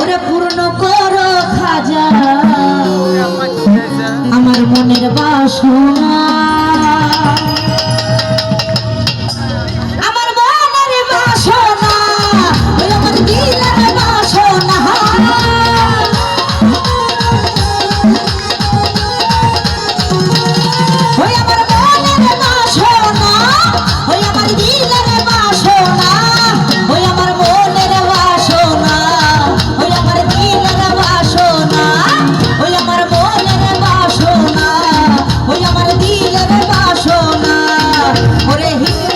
ওরে পূর্ণ কর খাজা। আমার মনের বাসনা। ওরে হিন্দু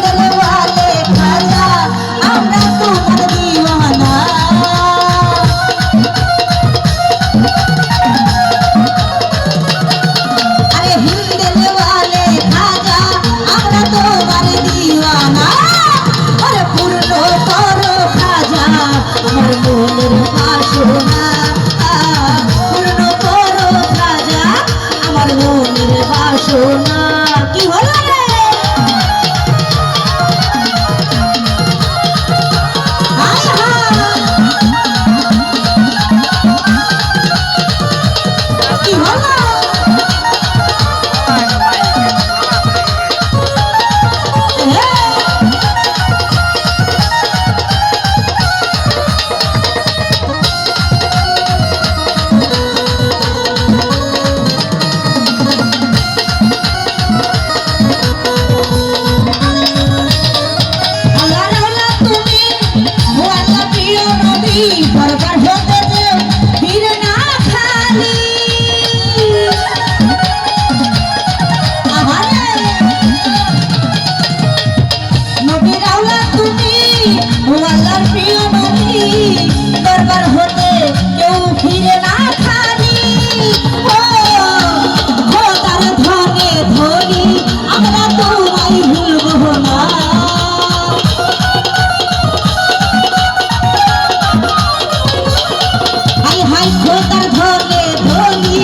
তোমায় খোদার ধনে ধনি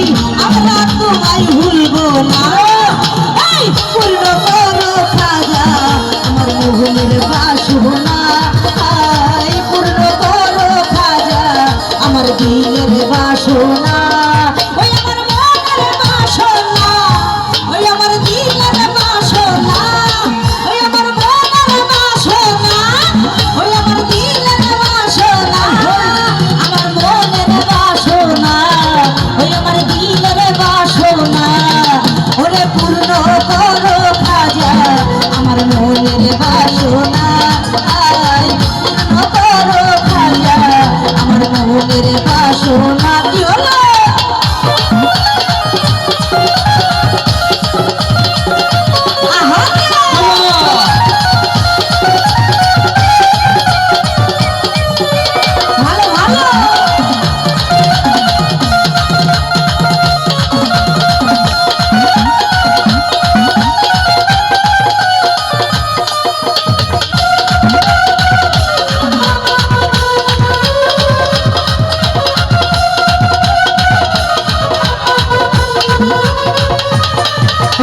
আমরা তোমায় ভুলবো না। পূর্ণ করো খাজা আমার মোহনের বাসনা